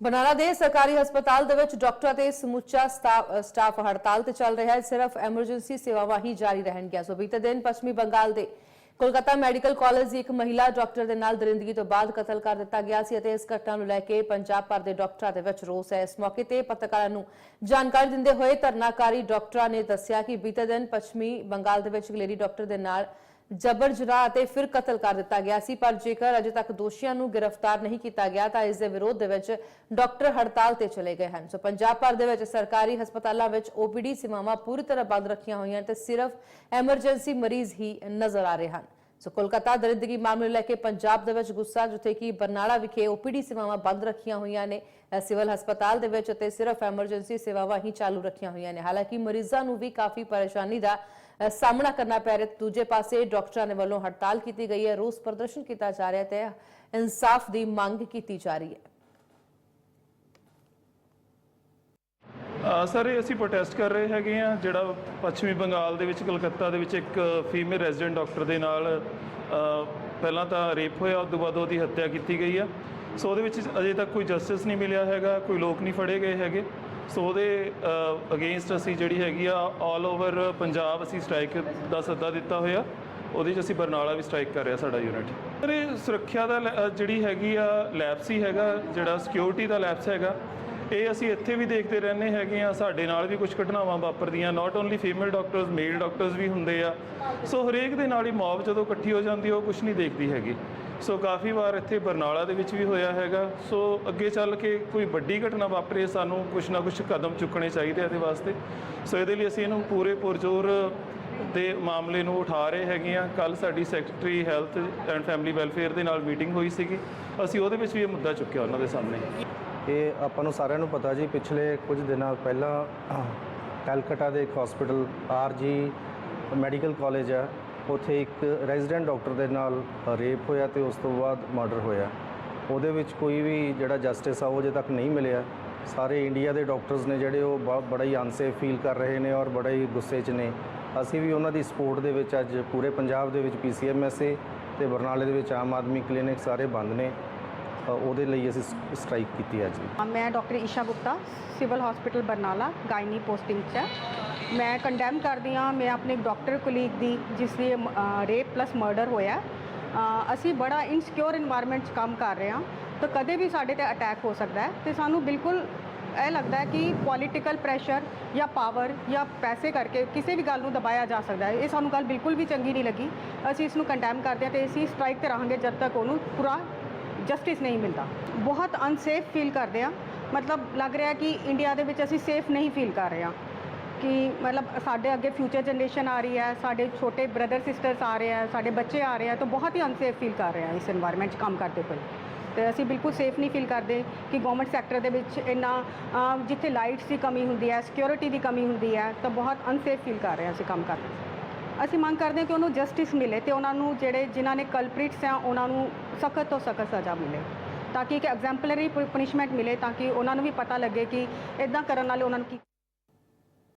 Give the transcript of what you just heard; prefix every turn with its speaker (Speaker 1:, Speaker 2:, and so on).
Speaker 1: ਬਨਾਲਾ ਦੇ ਸਰਕਾਰੀ ਹਸਪਤਾਲ ਦੇ ਵਿੱਚ ਡਾਕਟਰਾਂ ਤੇ ਸਮੁੱਚਾ ਸਟਾਫ ਹੜਤਾਲ ਤੇ ਚੱਲ ਰਿਹਾ ਹੈ। ਸਿਰਫ ਐਮਰਜੈਂਸੀ ਸੇਵਾਵਾਂ ਹੀ ਜਾਰੀ ਰਹਿਣਗੀਆਂ। ਸੋ ਬੀਤੇ ਦਿਨ ਪੱਛਮੀ ਬੰਗਾਲ ਦੇ ਕੋਲਕਾਤਾ ਮੈਡੀਕਲ ਕਾਲਜ ਦੀ ਇੱਕ ਮਹਿਲਾ ਡਾਕਟਰ ਦੇ ਨਾਲ ਦਰਿੰਦਗੀ ਤੋਂ ਬਾਅਦ ਕਤਲ ਕਰ ਦਿੱਤਾ ਗਿਆ ਸੀ ਅਤੇ ਇਸ ਘਟਨਾ ਨੂੰ ਲੈ ਕੇ ਪੰਜਾਬ ਭਰ ਦੇ ਡਾਕਟਰਾਂ ਦੇ ਵਿੱਚ ਰੋਸ ਹੈ। ਇਸ ਮੌਕੇ ਤੇ ਪੱਤਰਕਾਰਾਂ ਨੂੰ ਜਾਣਕਾਰੀ ਦਿੰਦੇ ਹੋਏ ਧਰਨਾਕਾਰੀ ਡਾਕਟਰਾਂ ਨੇ ਦੱਸਿਆ ਕਿ ਬੀਤੇ ਦਿਨ ਪੱਛਮੀ ਬੰਗਾਲ ਦੇ ਵਿੱਚ ਇੱਕ ਲੇਡੀ ਡਾਕਟਰ ਦੇ ਨਾਲ ਜਬਰ ਜਨਾਹ ਅਤੇ ਫਿਰ ਕਤਲ ਕਰ ਦਿੱਤਾ ਗਿਆ ਸੀ। ਪਰ ਜੇਕਰ ਅਜੇ ਤੱਕ ਦੋਸ਼ੀਆਂ ਨੂੰ ਗ੍ਰਿਫਤਾਰ ਨਹੀਂ ਕੀਤਾ ਗਿਆ, ਤਾਂ ਇਸ ਦੇ ਵਿਰੋਧ ਦੇ ਵਿੱਚ ਡਾਕਟਰ ਹੜਤਾਲ ਤੇ ਚਲੇ ਗਏ ਹਨ। ਸੋ ਪੰਜਾਬ ਭਰ ਦੇ ਵਿੱਚ ਸਰਕਾਰੀ ਹਸਪਤਾਲਾਂ ਵਿੱਚ ਓਪੀਡੀ ਸੇਵਾਵਾਂ ਪੂਰੀ ਤਰ੍ਹਾਂ ਬੰਦ ਰੱਖੀਆਂ ਹੋਈਆਂ ਤੇ ਸਿਰਫ ਐਮਰਜੈਂਸੀ ਮਰੀਜ਼ ਹੀ ਨਜ਼ਰ ਆ ਰਹੇ ਹਨ। ਸੋ ਕੋਲਕਾਤਾ ਦਰਿੰਦਗੀ ਮਾਮਲੇ ਨੂੰ ਲੈ ਕੇ ਪੰਜਾਬ ਦੇ ਵਿੱਚ ਗੁੱਸਾ, ਜਿੱਥੇ ਕਿ ਬਰਨਾਲਾ ਵਿਖੇ ਓਪੀਡੀ ਸੇਵਾਵਾਂ ਬੰਦ ਰੱਖੀਆਂ ਹੋਈਆਂ ਨੇ ਸਿਵਲ ਹਸਪਤਾਲ ਦੇ ਵਿੱਚ ਅਤੇ ਸਿਰਫ ਐਮਰਜੈਂਸੀ ਸੇਵਾਵਾਂ ਹੀ ਚਾਲੂ ਰੱਖੀਆਂ ਹੋਈਆਂ ਨੇ। ਹਾਲਾਂਕਿ ਮਰੀਜ਼ਾਂ ਨੂੰ ਵੀ ਕਾਫੀ ਪਰੇਸ਼ਾਨੀ ਦਾ ਸਾਹਮਣਾ ਕਰਨਾ ਪੈ ਰਿਹਾ ਦੂਜੇ ਪਾਸੇ ਡਾਕਟਰਾਂ ਦੇ ਵੱਲੋਂ ਹੜਤਾਲ ਕੀਤੀ ਗਈ ਹੈ, ਰੋਸ ਪ੍ਰਦਰਸ਼ਨ ਕੀਤਾ ਜਾ ਰਿਹਾ ਤੇ ਇਨਸਾਫ ਦੀ ਮੰਗ ਕੀਤੀ ਜਾ ਰਹੀ ਹੈ।
Speaker 2: ਸਰ, ਇਹ ਅਸੀਂ ਪ੍ਰੋਟੈਸਟ ਕਰ ਰਹੇ ਹੈਗੇ ਆ ਜਿਹੜਾ ਪੱਛਮੀ ਬੰਗਾਲ ਦੇ ਵਿੱਚ, ਕਲਕੱਤਾ ਦੇ ਵਿੱਚ ਇੱਕ ਫੀਮੇਲ ਰੈਜ਼ੀਡੈਂਟ ਡਾਕਟਰ ਦੇ ਨਾਲ ਪਹਿਲਾਂ ਤਾਂ ਰੇਪ ਹੋਇਆ, ਉਸ ਤੋਂ ਬਾਅਦ ਉਹਦੀ ਹੱਤਿਆ ਕੀਤੀ ਗਈ ਆ। ਸੋ ਉਹਦੇ ਵਿੱਚ ਅਜੇ ਤੱਕ ਕੋਈ ਜਸਟਿਸ ਨਹੀਂ ਮਿਲਿਆ ਹੈਗਾ, ਕੋਈ ਲੋਕ ਨਹੀਂ ਫੜੇ ਗਏ ਹੈਗੇ। ਸੋ ਉਹਦੇ ਅਗੇਂਸਟ ਅਸੀਂ ਜਿਹੜੀ ਹੈਗੀ ਆ ਆਲ ਓਵਰ ਪੰਜਾਬ ਅਸੀਂ ਸਟ੍ਰਾਈਕ ਦਾ ਸੱਦਾ ਦਿੱਤਾ ਹੋਇਆ। ਉਹਦੇ 'ਚ ਅਸੀਂ ਬਰਨਾਲਾ ਵੀ ਸਟ੍ਰਾਈਕ ਕਰ ਰਿਹਾ ਸਾਡਾ ਯੂਨਿਟ ਸਰ ਇਹ ਸੁਰੱਖਿਆ ਦਾ ਲੈ- ਜਿਹੜੀ ਹੈਗੀ ਆ ਲੈਪਸ ਹੀ ਹੈਗਾ, ਜਿਹੜਾ ਸਿਕਿਉਰਿਟੀ ਦਾ ਲੈਪਸ ਹੈਗਾ ਇਹ ਅਸੀਂ ਇੱਥੇ ਵੀ ਦੇਖਦੇ ਰਹਿੰਦੇ ਹੈਗੇ ਆ ਸਾਡੇ ਨਾਲ ਵੀ ਕੁਝ ਘਟਨਾਵਾਂ ਵਾਪਰਦੀਆਂ not only female doctors male doctors ਵੀ ਹੁੰਦੇ ਆ। ਸੋ ਹਰੇਕ ਦੇ ਨਾਲ ਹੀ ਮੌਬ ਜਦੋਂ ਇਕੱਠੀ ਹੋ ਜਾਂਦੀ ਉਹ ਕੁਝ ਨਹੀਂ ਦੇਖਦੀ ਹੈਗੀ। ਸੋ ਕਾਫੀ ਵਾਰ ਇੱਥੇ ਬਰਨਾਲਾ ਦੇ ਵਿੱਚ ਵੀ ਹੋਇਆ ਹੈਗਾ। ਸੋ ਅੱਗੇ ਚੱਲ ਕੇ ਕੋਈ ਵੱਡੀ ਘਟਨਾ ਵਾਪਰੇ, ਸਾਨੂੰ ਕੁਝ ਨਾ ਕੁਝ ਕਦਮ ਚੁੱਕਣੇ ਚਾਹੀਦੇ ਆ ਇਹਦੇ ਵਾਸਤੇ। ਸੋ ਇਹਦੇ ਲਈ ਅਸੀਂ ਇਹਨੂੰ ਪੂਰੇ ਪੁਰਜੋਰ ਦੇ ਮਾਮਲੇ ਨੂੰ ਉਠਾ ਰਹੇ ਹੈਗੇ ਆ ਕੱਲ ਸਾਡੀ secretary health and family welfare ਦੇ ਨਾਲ ਮੀਟਿੰਗ ਹੋਈ ਸੀਗੀ। ਅਸੀਂ ਉਹਦੇ ਵਿੱਚ ਵੀ ਇਹ ਮੁੱਦਾ ਚੁੱਕਿਆ ਉਹਨਾਂ ਦੇ ਸਾਹਮਣੇ।
Speaker 3: ਇਹ ਆਪਾਂ ਨੂੰ ਸਾਰਿਆਂ ਨੂੰ ਪਤਾ ਜੀ, ਪਿਛਲੇ ਕੁਝ ਦਿਨਾਂ ਪਹਿਲਾਂ ਕਲਕੱਤਾ ਦੇ ਇੱਕ ਹਸਪੀਟਲ ਆਰਜੀ ਮੈਡੀਕਲ ਕਾਲਜ ਆ। ਉੱਥੇ ਇੱਕ ਰੈਜ਼ੀਡੈਂਟ ਡਾਕਟਰ ਦੇ ਨਾਲ ਰੇਪ ਹੋਇਆ ਤੇ ਉਸ ਤੋਂ ਬਾਅਦ ਮਰਡਰ ਹੋਇਆ। ਉਹਦੇ ਵਿੱਚ ਕੋਈ ਵੀ ਜਿਹੜਾ ਜਸਟਿਸ ਆ, ਉਹ ਅਜੇ ਤੱਕ ਨਹੀਂ ਮਿਲਿਆ। ਸਾਰੇ ਇੰਡੀਆ ਦੇ ਡਾਕਟਰਸ ਨੇ ਜਿਹੜੇ, ਉਹ ਬੜਾ ਹੀ ਅਨਸੇਫ ਫੀਲ ਕਰ ਰਹੇ ਨੇ ਔਰ ਬੜਾ ਹੀ ਗੁੱਸੇ 'ਚ ਨੇ। ਅਸੀਂ ਵੀ ਉਹਨਾਂ ਦੀ ਸਪੋਰਟ ਦੇ ਵਿੱਚ ਅੱਜ ਪੂਰੇ ਪੰਜਾਬ ਦੇ ਵਿੱਚ ਪੀਸੀਐਮਐਸਏ ਤੇ ਬਰਨਾਲੇ ਦੇ ਵਿੱਚ ਆਮ ਆਦਮੀ ਕਲੀਨਿਕ ਸਾਰੇ ਬੰਦ ਨੇ। ਉਹਦੇ ਲਈ ਅਸੀਂ ਸਟ੍ਰਾਈਕ ਕੀਤੀ ਹੈ ਜੀ
Speaker 4: ਮੈਂ doctor Isha Gupta, civil hospital Barnala, gynae posting 'ਚ ਮੈਂ ਕੰਡੈਮ ਕਰਦੀ ਹਾਂ, ਮੈਂ ਆਪਣੇ ਡਾਕਟਰ ਕੁਲੀਗ ਦੀ, ਜਿਸ ਨੇ ਰੇਪ ਪਲੱਸ ਮਰਡਰ ਹੋਇਆ ਅਸੀਂ ਬੜਾ ਇਨਸਿਕਿਓਰ এনवायरमेंट 'ਚ ਕੰਮ ਕਰ ਰਹੇ ਹਾਂ, ਤਾਂ ਕਦੇ ਵੀ ਸਾਡੇ ਤੇ ਅਟੈਕ ਹੋ ਸਕਦਾ ਹੈ। ਤੇ ਸਾਨੂੰ ਬਿਲਕੁਲ ਇਹ ਲੱਗਦਾ ਹੈ ਕਿ ਪੋਲਿਟੀਕਲ ਪ੍ਰੈਸ਼ਰ ਜਾਂ ਪਾਵਰ ਜਾਂ ਪੈਸੇ ਕਰਕੇ ਕਿਸੇ ਵੀ ਗੱਲ ਨੂੰ ਦਬਾਇਆ ਜਾ ਸਕਦਾ ਹੈ। ਇਹ ਸਾਨੂੰ ਗੱਲ ਬਿਲਕੁਲ ਵੀ ਚੰਗੀ ਨਹੀਂ ਲੱਗੀ। ਅਸੀਂ ਇਸ ਨੂੰ ਕੰਡੈਮ ਕਰਦੇ ਹਾਂ ਤੇ ਅਸੀਂ ਸਟ੍ਰਾਈਕ ਤੇ ਰਹਾਂਗੇ ਜਦ ਤੱਕ ਉਹਨੂੰ ਪੂਰਾ ਜਸਟਿਸ ਨਹੀਂ ਮਿਲਦਾ। ਬਹੁਤ ਅਨਸੇਫ ਫੀਲ ਕਰਦੇ ਆ। ਮਤਲਬ ਲੱਗ ਰਿਹਾ ਕਿ ਇੰਡੀਆ ਦੇ ਵਿੱਚ ਅਸੀਂ ਸੇਫ ਨਹੀਂ ਫੀਲ ਕਰ ਰਹੇ ਆ। ਕਿ ਮਤਲਬ ਸਾਡੇ ਅੱਗੇ ਫਿਊਚਰ ਜਨਰੇਸ਼ਨ ਆ ਰਹੀ ਹੈ, ਸਾਡੇ ਛੋਟੇ ਬ੍ਰਦਰ ਸਿਸਟਰਸ ਆ ਰਹੇ ਆ, ਸਾਡੇ ਬੱਚੇ ਆ ਰਹੇ ਆ, ਤਾਂ ਬਹੁਤ ਹੀ ਅਨਸੇਫ ਫੀਲ ਕਰ ਰਹੇ ਆ ਇਸ এনवायरमेंट 'ਚ ਕੰਮ ਕਰਦੇ ਹੋਏ। ਤੇ ਅਸੀਂ ਬਿਲਕੁਲ ਸੇਫ ਨਹੀਂ ਫੀਲ ਕਰਦੇ ਕਿ ਗਵਰਨਮੈਂਟ ਸੈਕਟਰ ਦੇ ਵਿੱਚ ਇੰਨਾ ਜਿੱਥੇ ਲਾਈਟਸ ਦੀ ਕਮੀ ਹੁੰਦੀ ਹੈ ਸਿਕਿਉਰਿਟੀ ਦੀ ਕਮੀ ਹੁੰਦੀ ਹੈ, ਤਾਂ ਬਹੁਤ ਅਨਸੇਫ ਫੀਲ ਕਰ ਰਹੇ ਆ ਅਸੀਂ ਕੰਮ ਕਰਦੇ। ਅਸੀਂ ਮੰਗ ਕਰਦੇ ਹਾਂ ਕਿ ਉਹਨੂੰ ਜਸਟਿਸ ਮਿਲੇ ਤੇ ਉਹਨਾਂ ਨੂੰ ਜਿਹੜੇ ਜਿਨ੍ਹਾਂ ਨੇ ਕਲਪ੍ਰੀਟਸ ਆ, ਉਹਨਾਂ ਨੂੰ ਸਖਤ ਤੋਂ ਸਖਤ ਸਜ਼ਾ ਮਿਲੇ। ਤਾਂ ਕਿ ਇੱਕ ਐਗਜ਼ੈਂਪਲਰੀ ਪਨਿਸ਼ਮੈਂਟ ਮਿਲੇ ਤਾਂ ਕਿ ਉਹਨਾਂ ਨੂੰ ਵੀ ਪਤਾ ਲੱਗੇ ਕਿ ਇਦਾਂ ਕਰਨ ਨਾਲ ਉਹਨਾਂ ਨੂੰ ਕੀ